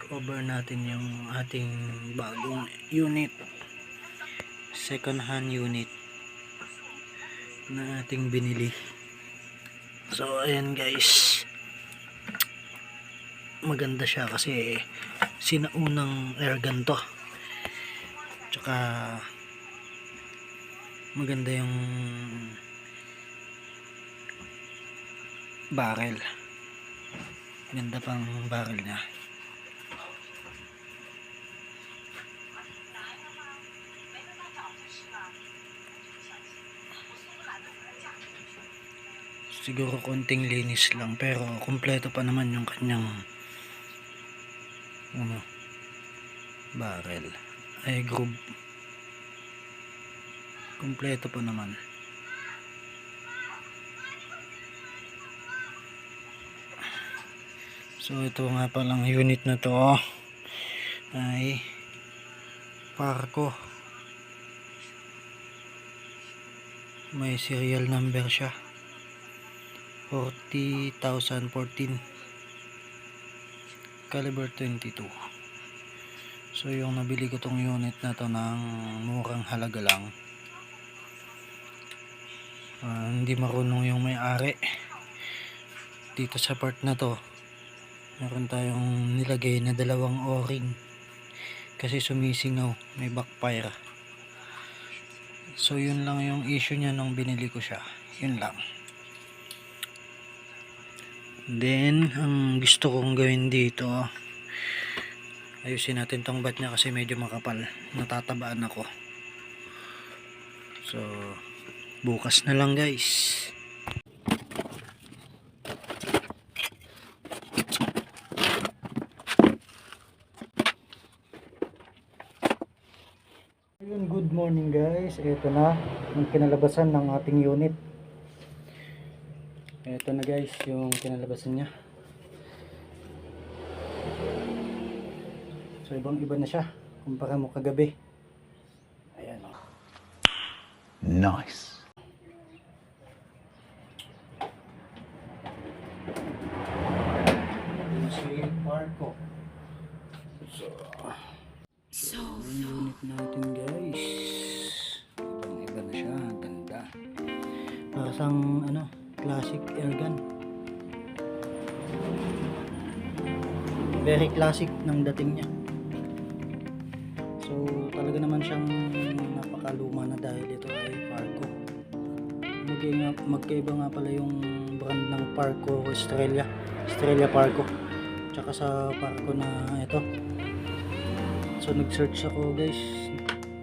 check over natin yung ating bagong unit. Second hand unit na ating binili. So ayan guys. Maganda siya kasi sinaunang airgun to. Tsaka maganda yung barrel. Ganda pang barrel niya siguro konting linis lang pero kumpleto pa naman yung kanyang ano barrel. Ay groove. Kumpleto pa naman. So ito nga palang unit na to ay parko. May serial number siya 40,014 caliber 22 so yung nabili ko tong unit na to ng murang halaga lang Ah, hindi marunong yung may-ari. Dito sa part na to meron tayong nilagay na dalawang o-ring kasi sumisingaw may backfire. So yun lang yung issue niya nung binili ko siya. Yun lang then ang gusto kong gawin dito ayusin natin tong bat niya kasi medyo makapal natatabaan ako so bukas na lang guys good morning guys. Ito na ang kinalabasan ng ating unit. Ito na guys, yung kinalabasan niya. So ibang iba na siya kumpara mo kagabi. Ayan oh. Nice. Si Marco. So, so unit natin guys. Ibang iba na siya, ang ganda. Para sang ano, classic airgun. Very classic ng dating niya. So talaga naman siyang napakaluma na dahil ito ay Parco. Magkaiba, magkaiba nga pala yung brand ng Parco Australia. Australia Parco. Tsaka sa Parco na ito. So nag-search ako guys.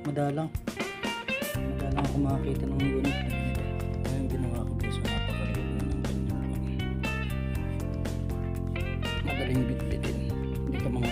Madalang. Madalang ako makakita ng unit madaling bitbitin. Hindi ka mga